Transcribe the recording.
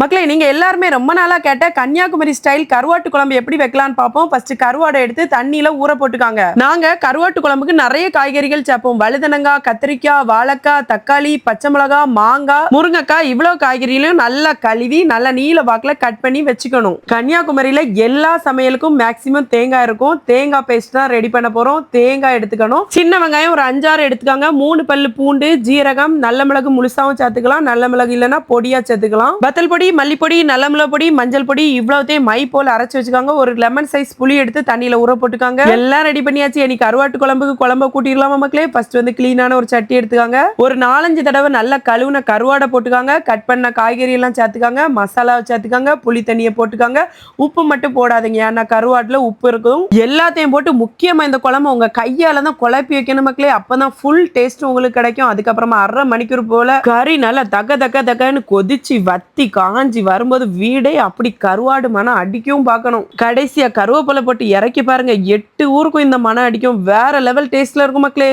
மக்களே நீங்கள் எல்லாருமே ரொம்ப நாளாக கேட்ட கன்னியாகுமரி ஸ்டைல் கருவாட்டு குழம்பு எப்படி வைக்கலாம்னு பார்ப்போம். ஃபர்ஸ்ட் கருவாடை எடுத்து தண்ணியில் ஊற போட்டுக்காங்க. நாங்கள் கருவாட்டு குழம்புக்கு நிறைய காய்கறிகள் சேர்ப்போம். வழுதனங்காய் கத்திரிக்காய் வாழைக்காய் தக்காளி பச்சை மிளகாய் மாங்காய் முருங்கைக்காய் இவ்வளோ காய்கறிகளையும் நல்லா கழுவி நல்லா நீல வாக்கில் கட் பண்ணி வச்சுக்கணும். கன்னியாகுமரியில் எல்லா சமையலுக்கும் மேக்சிமம் தேங்காய் இருக்கும். தேங்காய் பேஸ்ட் தான் ரெடி பண்ண போகிறோம் தேங்காய் எடுத்துக்கணும். சின்ன வெங்காயம் ஒரு அஞ்சாறு எடுத்துக்காங்க. மூணு பல்லு பூண்டு ஜீரகம் நல்ல மிளகு முழுசாவும் சேர்த்துக்கலாம். நல்ல மிளகு இல்லைன்னா பொடியாக சேர்த்துக்கலாம். வத்தல் பொடி மல்லிப்பொடி நல்ல பொடி மஞ்சள் பொடி இவ்வளவுத்தையும் மை போல அரைச்சி வச்சுக்காங்க. ஒரு லெமன் சைஸ் புளி எடுத்து தண்ணியில ஊற போட்டுக்காங்க. எல்லாம் ரெடி பண்ணியாச்சு. எனக்கு கருவாட்டு குழம்புக்கு குழம்ப கூட்டிடலாமா மக்களே? ஃபர்ஸ்ட் வந்து கிளீனான ஒரு சட்டி எடுத்துக்காங்க. ஒரு நாலஞ்சு தடவை நல்லா கழுவுன கருவாடை போட்டுக்காங்க. கட் பண்ண காய்கறி எல்லாம் சேர்த்துக்காங்க. மசாலா சேர்த்துக்காங்க. புளி தண்ணியை போட்டுக்காங்க. உப்பு மட்டும் போடாதீங்க. ஏன்னா கருவாட்டுல உப்பு இருக்கும். எல்லாத்தையும் போட்டு முக்கியமா இந்த குழம்பு உங்க கையால தான் குழப்பி வைக்கணும் மக்களே. அப்பதான் ஃபுல் டேஸ்ட் உங்களுக்கு கிடைக்கும். அதுக்கப்புறமா அரை மணிக்கூர் போல கறி நல்லா தக்க தக்க தக்கன்னு கொதிச்சு வத்தி காஞ்சி வரும்போது வீடே அப்படி கருவாடு மனம் அடிக்கவும் பார்க்கணும். கடைசியாக கருவேப்பிலை போட்டு இறக்கி பாருங்க. எட்டு ஊருக்கும் இந்த மனம் அடிக்கும். வேற லெவல் டேஸ்ட்ல இருக்கும் மக்களே.